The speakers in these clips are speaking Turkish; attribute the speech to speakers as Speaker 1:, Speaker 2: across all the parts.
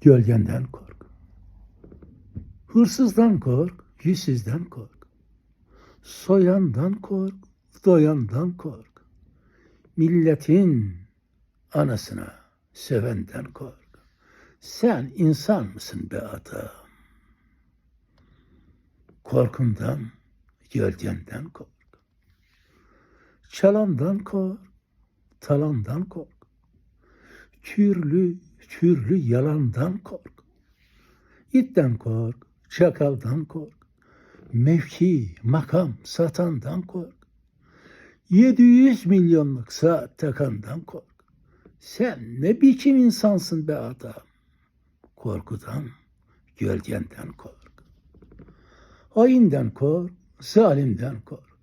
Speaker 1: Gölgenden kork. Hırsızdan kork, yüzsüzden kork. Soyandan kork, doyandan kork. Milletin anasına sevenden kork. Sen insan mısın be adam? Korkundan, gölgenden kork. Çalandan kork, talandan kork. Türlü türlü yalandan kork. İtten kork, çakaldan kork. Mevki, makam satandan kork. 700 milyonluk saat takandan kork. Sen ne biçim insansın be adam? Korkudan, gölgenden kork. Hayinden kork, zalimden kork.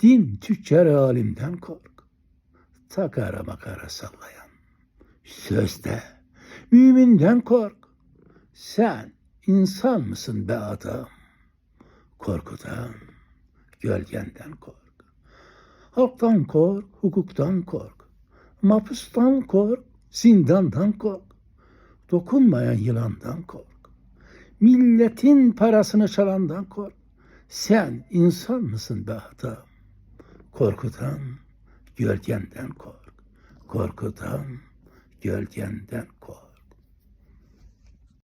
Speaker 1: Din tüccar alimden kork. Takara makara sallayan. Sözde müminden kork. Sen insan mısın be adam? Korkudan, gölgenden kork. Halktan kork, hukuktan kork. Mapustan kork, zindandan kork. Dokunmayan yılandan kork. Milletin parasını çalandan kork. Sen insan mısın be adam? Korkudan, gölgenden kork. Korkudan, gölgenden kork.